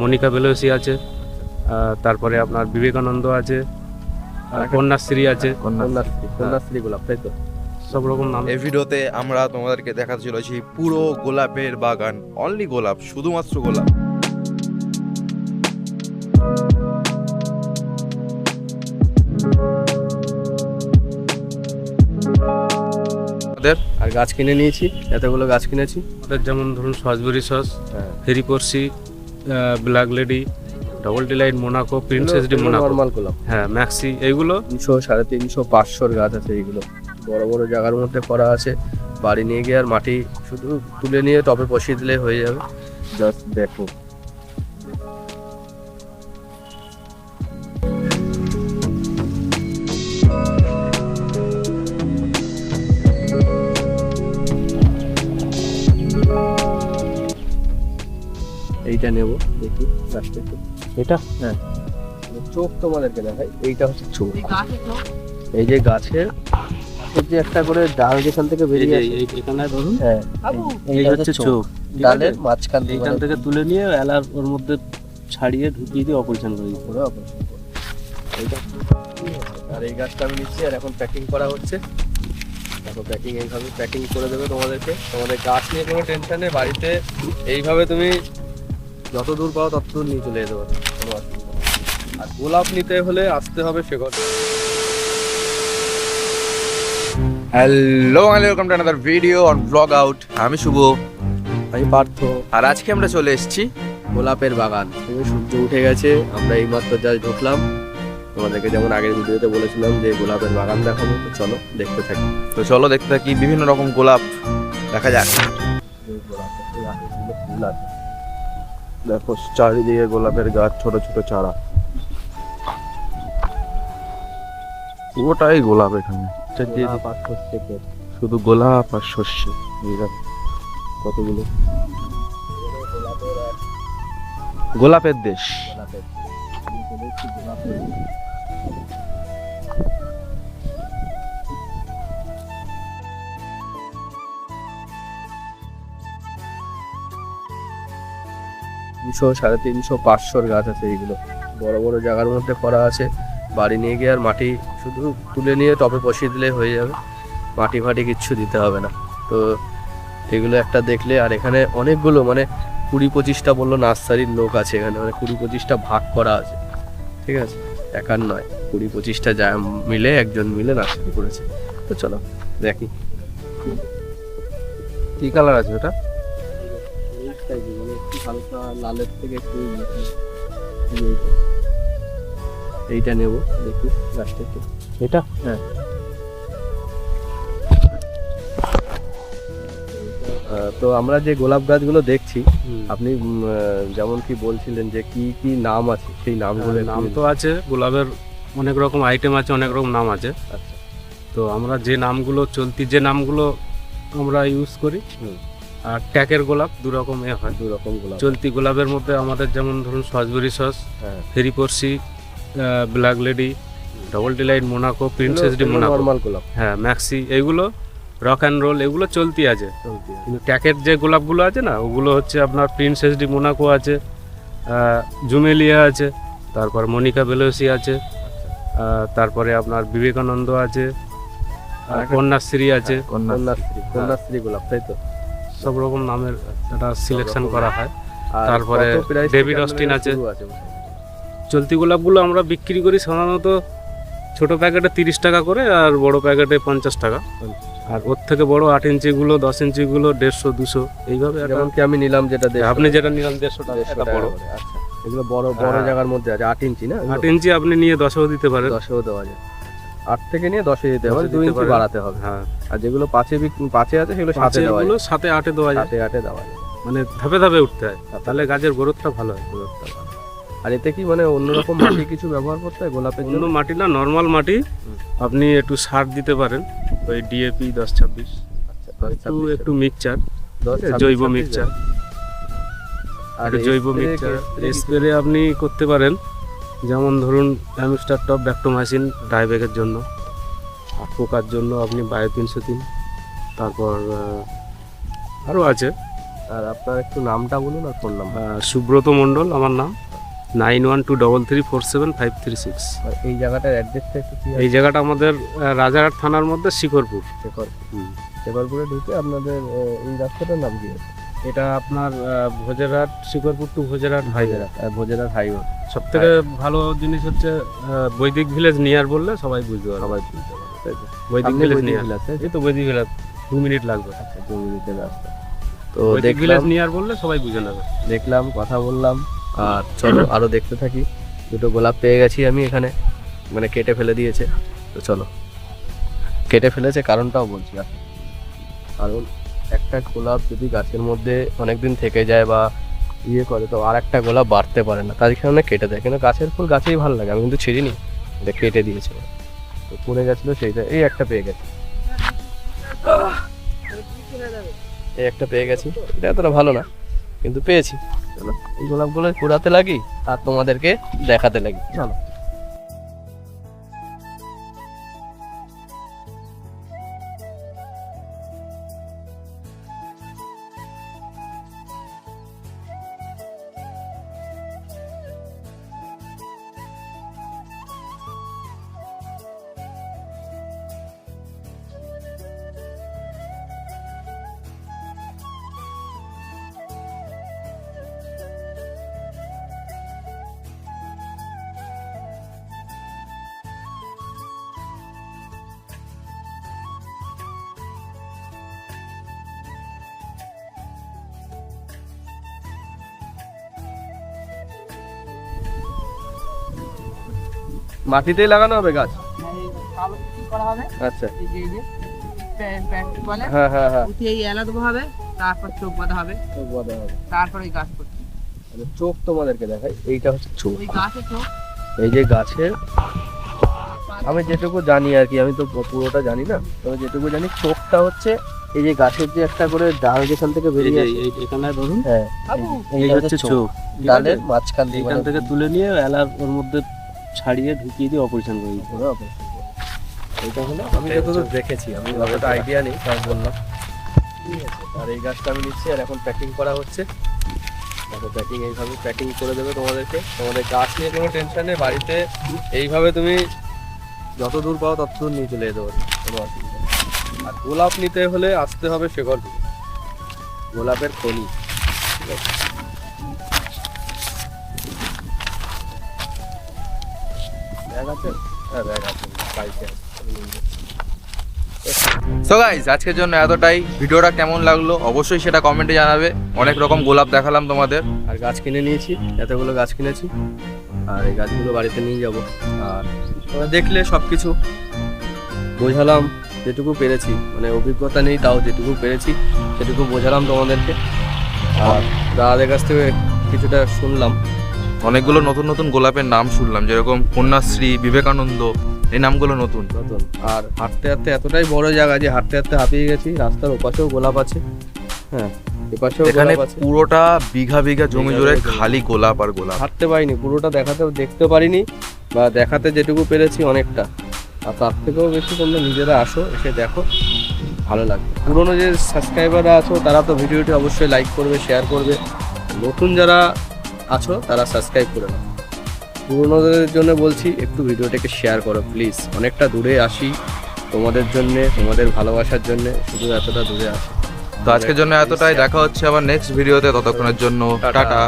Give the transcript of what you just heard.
মনিকা বেলসি আছে তারপরে আপনার বিবেকানন্দ আছে কন্যাশ্রী আছে। কন্যাশ্রী কন্যাশ্রী গোলাপ তাই তো? সব রকম নাম। এই ভিডিওতে আমরা তোমাদেরকে দেখাতে চলেছি পুরো গোলাপের বাগান অনলি গোলাপ শুধুমাত্র গোলাপ। ওদের আর গাছ কিনে নিয়েছি এতগুলো গাছ কিনেছি। আমাদের যেমন ধরুন সসবেরি সস হ্যাঁ। Ferry Porsche Black Lady Double Delight Monaco Princess de Monaco normal গোলাপ। হ্যাঁ ম্যাক্সি এইগুলো তিনশো সাড়ে তিনশো পাঁচশোর গাছ আছে এইগুলো বড় বড় জায়গার মধ্যে করা আছে। বাড়ি নিয়ে গিয়ে আর মাটি শুধু তুলে নিয়ে টপে বসিয়ে দিলে হয়ে যাবে। জাস্ট দেখো। এইটা নেব দেখি একটু। এটা? হ্যাঁ। চোখ তোমাদেরকে দেখাই এইটা হচ্ছে চোখ। এই যে গাছের গাছের যে একটা করে ডাল যেখান থেকে বেরিয়ে আসে। এখানে ধরুন। হ্যাঁ এই এইটা হচ্ছে চোখ। ডালের মাঝখান থেকে এইখান থেকে তুলে নিয়ে এলার ওর মধ্যে ছাড়িয়ে ঢুকিয়ে দিয়ে অপারেশন করি পুরো আর এই গাছটা আমি নিচ্ছি আর এখন প্যাকিং করা হচ্ছে। দেখো প্যাকিং এইভাবে প্যাকিং করে দেবে তোমাদেরকে। তোমাদের গাছ নিয়ে কোনো টেনশন নেই বাড়িতে এইভাবে তুমি যত দূর পাও তত দূর নিয়ে চলে যেতে পারো। কোনো অসুবিধা আর গোলাপ নিতে হলে আসতে হবে সেগর hello welcome to another video on blog out আমি শুভ। আমি পার্থ। আর আজকে আমরা চলে এসেছি গোলাপের বাগান। সূর্য উঠে গেছে আমরা এইমাত্র যা ঢুকলাম। তোমাদেরকে যেমন আগের ভিডিওতে বলেছিলাম যে গোলাপের বাগান দেখাবো তো চলো দেখতে থাকি। তো চলো দেখতে থাকি বিভিন্ন রকম গোলাপ। দেখা যাক। এই এই ফুল আছে। দেখো চারিদিকে গোলাপের গাছ ছোট ছোট চারা। পুরোটাই গোলাপ এখানে। ক্ষেত। শুধু গোলাপ আর শস্য কতগুলো। গোলাপের গোলাপের দেশ। গোলাপের তিনশো, সাড়ে তিনশো, পাঁচশোর গাছ আছে এইগুলো। বড় বড় জায়গার মধ্যে করা আছে, বাড়ি নিয়ে গিয়ে আর মাটি শুধু তুলে নিয়ে টবে বসিয়ে দিলে হয়ে যাবে। মাটি ফাটি কিচ্ছু দিতে হবে না। তো এগুলো একটা দেখলে আর এখানে অনেকগুলো মানে কুড়ি পঁচিশটা বলল নার্সারির লোক আছে এখানে মানে কুড়ি পঁচিশটা ভাগ করা আছে। ঠিক আছে? একার নয়, কুড়ি পঁচিশটা যা মিলে একজন মিলে নার্সারি করেছে। তো চলো দেখি। কি কালার আছে ওটা? হালকা লালের থেকে একটু এইটা নেব দেখি গাছটা একটু এটা? হ্যাঁ। তো আমরা যে গোলাপ গাছগুলো দেখছি আপনি যেমন কি বলছিলেন যে কি কি নাম আছে? সেই নামগুলো একটু- নাম তো আছে গোলাপের অনেক রকম আইটেম আছে অনেক রকম নাম আছে। আচ্ছা। তো আমরা যে নামগুলো চলতি যে নামগুলো আমরা ইউজ করি হুম। আর ট্যাকের গোলাপ দু রকম এ হয় দু রকম গোলাপ। চলতি গোলাপের মধ্যে আমাদের যেমন ধরুন সসবেরি সস হ্যাঁ। Ferry Porsche Black Lady Double Delight Monaco Princess de Monaco. Normal গোলাপ। হ্যাঁ ম্যাক্সি এইগুলো রক অ্যান্ড রোল এগুলো চলতি আছে। কিন্তু ট্যাকের যে গোলাপগুলো আছে না ওগুলো হচ্ছে আপনার প্রিন্সেস ডি মোনাকো আছে জুমেলিয়া আছে তারপর মনিকা বেলসি আছে তারপরে আপনার বিবেকানন্দ আছে কন্যাশ্রী আছে। কন্যাশ্রী। কন্যাশ্রী গোলাপ তাই তো? সব রকম নামের একটা সিলেকশন করা হয়। তারপরে ডেভিড অস্টিন আছে। চলতি গোলাপগুলো আমরা বিক্রি করি সাধারণত ছোট প্যাকেটে তিরিশ টাকা করে আর বড় প্যাকেটে পঞ্চাশ টাকা। আর ওর থেকে বড় আট ইঞ্চিগুলো দশ ইঞ্চিগুলো দেড়শো দুশো এইভাবে কি আমি নিলাম যেটা আপনি যেটা নিলাম দেড়শো টাকা বড়। আচ্ছা। এগুলো বড় বড় হ্যাঁ। জায়গার মধ্যে আছে আট ইঞ্চি না? আট ইঞ্চি আপনি নিয়ে দশেও দিতে পারেন। দশেও দেওয়া যায়। আট থেকে নিয়ে দশে দিতে হবে দুই ইঞ্চি বাড়াতে হবে। হ্যাঁ আর যেগুলো পাঁচে পাঁচে আছে সেগুলো সাথে দেওয়া যায়। সাথে আটে দেওয়া যায়। সাথে আটে দেওয়া যায়। মানে ধাপে ধাপে উঠতে হয়। তাহলে গাছের গ্রোথটা ভালো হয়। ভালো। আর এতে কি মানে অন্যরকম মাটি কিছু ব্যবহার করতে হয় গোলাপের জন্য? মাটি না নর্মাল মাটি। আপনি একটু সার দিতে পারেন ওই ডিএপি দশ ছাব্বিশ। আচ্ছা, একটু একটু মিক্সচার জৈব মিক্সচার আর জৈব মিক্সচার স্প্রে আপনি করতে পারেন। যেমন ধরুন অ্যামিস্টার টপ ব্যাক্টোমাইসিন ডাইব্যাগের জন্য। আর পোকার জন্য আপনি বায়ো তিনশো তিন তারপর আরও আছে। আর আপনার একটু নামটা বলুন আর ফোন নাম্বার সুব্রত মণ্ডল আমার নাম nine one two double three four seven five three six এই জায়গাটার অ্যাড্রেসটা একটু এই জায়গাটা আমাদের রাজারহাট থানার মধ্যে শিকরপুর শেখর হুম। শেখরপুরে ঢুকে আপনাদের এই রাস্তাটার নাম কি এটা আপনার ভোজেরহাট শিকরপুর টু ভোজেরহাট হাইওয়ে ভোজেরার হাইওয়ে সব থেকে ভালো জিনিস হচ্ছে বৈদিক ভিলেজ নিয়ার বললে সবাই বুঝতে পারবে। সবাই বুঝতে পারে তাই তো? বৈদিক ভিলেজ নিয়ার? এই তো বৈদিক ভিলেজ দু মিনিট লাগবে। আচ্ছা, দু মিনিটের রাস্তা। তো বৈদিক ভিলেজ নিয়ার বললে সবাই বুঝে নেবে। দেখলাম কথা বললাম আর চলো আরও দেখতে থাকি। দুটো গোলাপ পেয়ে গেছি আমি এখানে মানে কেটে ফেলে দিয়েছে। তো চলো। কেটে ফেলেছে কারণটাও বলছি। আর কারণ একটা গোলাপ যদি গাছের মধ্যে অনেকদিন থেকে যায় বা ইয়ে করে, তো আর একটা গোলাপ বাড়তে পারে না, তার কারণে কেটে দেয়। কিন্তু গাছের ফুল গাছেই ভালো লাগে, আমি কিন্তু ছিঁড়িনি, এটা কেটে দিয়েছে তো পড়ে গেছিল সেইটা, এই একটা পেয়ে গেছে। এই একটা পেয়ে গেছি, এটা এতটা ভালো না, কিন্তু পেয়েছি। এই গোলাপগুলো কুড়াতে লাগি, আর তোমাদেরকে দেখাতে লাগি। চলো। মাটিতেই লাগানো হবে গাছ? কালো কি করা হবে আচ্ছা। হ্যাঁ হ্যাঁ হ্যাঁ। এই এলা দেবো হবে তারপর চোখ বাঁধা হবে চোখ বাঁধা হবে তারপর ওই গাছ করতে আচ্ছা, চোখ তোমাদেরকে দেখাই এইটা হচ্ছে চোখ। ওই গাছে চোখ। এই যে গাছের আমি যেটুকু জানি আর কি আমি তো পুরোটা জানি না তবে যেটুকু জানি চোখটা হচ্ছে এই যে গাছের যে একটা করে ডাল যেখান থেকে বেরিয়ে আসে। এখানে ধরুন হ্যাঁ এই হচ্ছে চোখ। ডালের মাঝখান দিয়ে এখান মানে থেকে তুলে নিয়ে এলার ওর মধ্যে ছাড়িয়ে ঢুকিয়ে দিয়ে অপারেশন করে দিতে operation করে। এইটা হলো আমি যতদূর দেখেছি আমি অতটা আইডিয়া নেই তাই বললাম। ঠিক আছে আর এই গাছটা আমি নিচ্ছি আর এখন প্যাকিং করা হচ্ছে। প্যাকিং এইভাবে প্যাকিং করে দেবে তোমাদেরকে। তোমাদের গাছ নিয়ে কোনো টেনশন নেই বাড়িতে এইভাবে তুমি যত দূর পাও তত দূর নিয়ে চলে যেতে পারো কোনো অসুবিধা আর গোলাপ নিতে হলে আসতে হবে শেখর গোলাপের খনি ঠিক আছে? ব্যাগ আছে হ্যাঁ ব্যাগ আছে বাইকে সো গাইজ আজকের জন্য এতটাই। ভিডিওটা কেমন লাগল অবশ্যই সেটা কমেন্টে জানাবে। অনেক রকম গোলাপ দেখালাম তোমাদের। আর গাছ কিনে নিয়েছি এতগুলো গাছ কিনেছি। আর এই গাছগুলো বাড়িতে নিয়ে যাব। আর তোমরা দেখলে সব কিছু বোঝালাম যেটুকু পেরেছি। মানে অভিজ্ঞতা নেই তাও যেটুকু পেরেছি সেটুকু বোঝালাম তোমাদেরকে। আর দাদাদের কাছ থেকে কিছুটা শুনলাম। অনেকগুলো নতুন নতুন গোলাপের নাম শুনলাম যেরকম কন্যাশ্রী বিবেকানন্দ এই নামগুলো নতুন। নতুন। আর হাঁটতে হাঁটতে এতটাই বড় জায়গা যে হাঁটতে হাঁটতে হাঁপিয়ে গেছি রাস্তার ওপাশেও গোলাপ আছে। হ্যাঁ এপাশেও এখানে গোলাপ আছে। পুরোটা বিঘা বিঘা জমি জুড়ে খালি গোলাপ আর গোলাপ। হাঁটতে পারিনি পুরোটা দেখাতে দেখতে পারিনি বা দেখাতে যেটুকু পেরেছি অনেকটা। আর তার থেকেও বেশি তোমরা নিজেরা আসো এসে দেখো ভালো লাগবে। পুরোনো যে সাবস্ক্রাইবাররা আছো তারা তো ভিডিওটি অবশ্যই লাইক করবে শেয়ার করবে। নতুন যারা আছো তারা সাবস্ক্রাইব করে নাও। পুরোনোদের জন্য বলছি একটু ভিডিওটাকে শেয়ার করো প্লিজ অনেকটা দূরে আসি তোমাদের জন্য তোমাদের ভালোবাসার জন্য শুধু এতটা দূরে আসি। তো আজকের জন্য এতটাই। দেখা হচ্ছে আবার নেক্সট ভিডিওতে ততক্ষণের জন্য টাটা। টাটা।